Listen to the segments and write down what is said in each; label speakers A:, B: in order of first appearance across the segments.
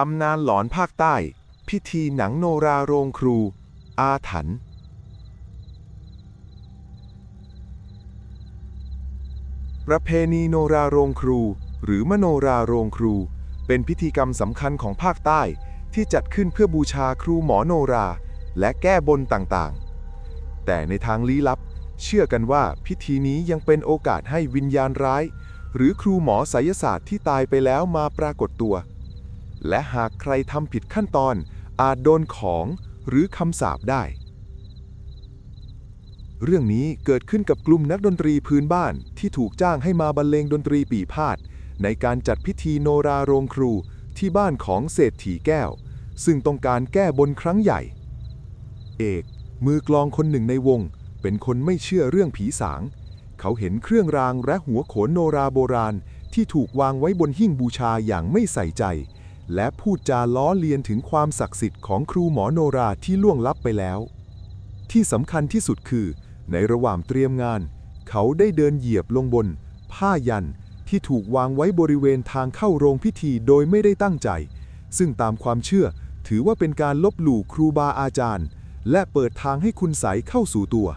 A: ตำนานหลอนภาคใต้ พิธีหนังโนราโรงครู อาถรรพ์ประเพณีโนราโรงครู หรือมโนราโรงครู เป็นพิธีกรรมสำคัญของภาคใต้ที่จัดขึ้นเพื่อบูชาครูหมอโนรา และแก้บนต่างๆ แต่ในทางลี้ลับ เชื่อกันว่าพิธีนี้ยังเป็นโอกาสให้วิญญาณร้าย หรือครูหมอไสยศาสตร์ที่ตายไปแล้วมาปรากฏตัว และหากใครทำผิดขั้นตอน อาจโดนของหรือคำสาปได้ เรื่องนี้เกิดขึ้นกับกลุ่มนักดนตรีพื้นบ้านที่ถูกจ้างให้มาบรรเลงดนตรีปีพาดในการจัดพิธีโนราโรงครูที่บ้านของเศรษฐีแก้ว ซึ่งต้องการแก้บนครั้งใหญ่ เอก มือกลองคนหนึ่งในวง เป็นคนไม่เชื่อเรื่องผีสาง เขาเห็นเครื่องรางและหัวโขนโนราโบราณที่ถูกวางไว้บนหิ้งบูชาอย่างไม่ใส่ใจ และพูดจาล้อเลียนถึงความศักดิ์สิทธิ์ของครูหมอโนราที่ล่วงลับไปแล้ว ที่สำคัญที่สุดคือ ในระหว่างเตรียมงาน เขาได้เดินเหยียบลงบน ผ้ายันที่ถูกวางไว้บริเวณทางเข้าโรงพิธีโดยไม่ได้ตั้งใจ ซึ่งตามความเชื่อถือว่าเป็นการลบหลู่ครูบาอาจารย์ และเปิดทางให้คุณใสยเข้าสู่ตัว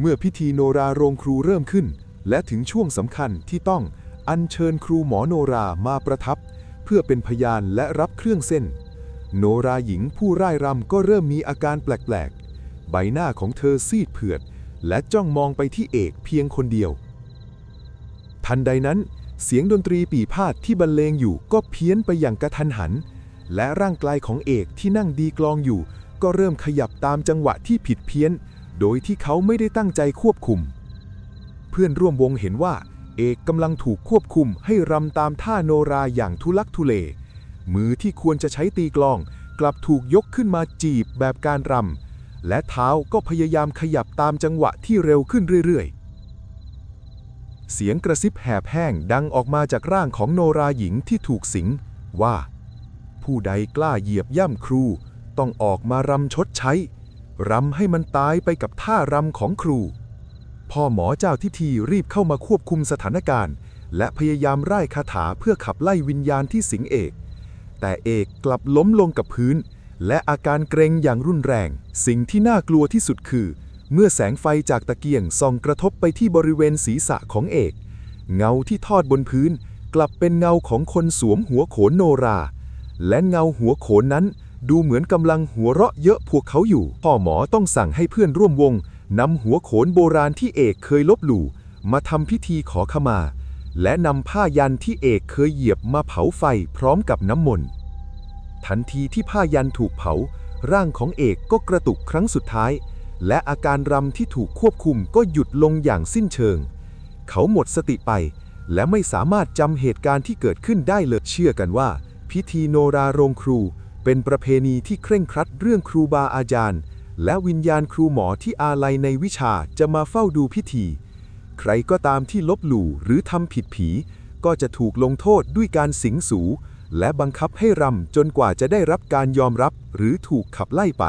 A: เมื่อพิธีโนราโรงครูเริ่มขึ้น และถึงช่วงสำคัญที่ต้องอัญเชิญครูหมอโนรามาประทับ เพื่อเป็นพยานและรับเครื่องเส้น โนราหญิงผู้ร่ายรำก็เริ่มมีอาการแปลกๆ ใบหน้าของเธอซีดเผือด และจ้องมองไปที่เอกเพียงคนเดียว ทันใดนั้น เสียงดนตรีปีพาดที่บรรเลงอยู่ก็เพี้ยนไปอย่างกระทันหัน และร่างกายของเอกที่นั่งดีกลองอยู่ ก็เริ่มขยับตามจังหวะที่ผิดเพี้ยน โดยที่เขาไม่ได้ตั้งใจควบคุม เพื่อนร่วมวงเห็นว่า เอกกำลังถูกควบคุมให้รำตามท่าโนราอย่างทุลักทุเล มือที่ควรจะใช้ตีกลอง กลับถูกยกขึ้นมาจีบแบบการรำ และเท้าก็พยายามขยับตามจังหวะที่เร็วขึ้นเรื่อยๆ เสียงกระซิบแหบแห้งดังออกมาจากร่างของโนราหญิงที่ถูกสิงว่า ผู้ใดกล้าเหยียบย่ำครู ต้องออกมารำชดใช้รำให้มันตายไปกับท่ารำของครู พ่อหมอเจ้าทิธีรีบเข้ามาควบคุมสถานการณ์ และพยายามไล่คาถาเพื่อขับไล่วิญญาณที่สิงเอก แต่เอกกลับล้มลงกับพื้น และอาการเกรงอย่างรุนแรง สิ่งที่น่ากลัวที่สุดคือ เมื่อแสงไฟจากตะเกียงส่องกระทบไปที่บริเวณศีรษะของเอก เงาที่ทอดบนพื้น กลับเป็นเงาของคนสวมหัวโขนโนรา และเงาหัวโขนนั้นดูเหมือนกำลังหัวเราะเยอะพวกเขาอยู่ พ่อหมอต้องสั่งให้เพื่อนร่วมวง นำหัวโขนโบราณที่เอกเคยลบหลู่มาทำพิธีขอขมา และนำผ้ายันที่เอกเคยเหยียบมาเผาไฟพร้อมกับน้ำมนต์ทันทีที่ผ้ายันถูกเผา ร่างของเอกก็กระตุกครั้งสุดท้าย และอาการรำที่ถูกควบคุมก็หยุดลงอย่างสิ้นเชิง เขาหมดสติไป และไม่สามารถจำเหตุการณ์ที่เกิดขึ้นได้เลยเชื่อกันว่า พิธีโนราโรงครู เป็นประเพณีที่เคร่งครัดเรื่องครูบาอาจารย์ และวิญญาณครูหมอที่อาลัยในวิชาจะมาเฝ้าดูพิธี ใครก็ตามที่ลบหลู่หรือทำผิดผี ก็จะถูกลงโทษด้วยการสิงสูและบังคับให้รำจนกว่าจะได้รับการยอมรับหรือถูกขับไล่ไป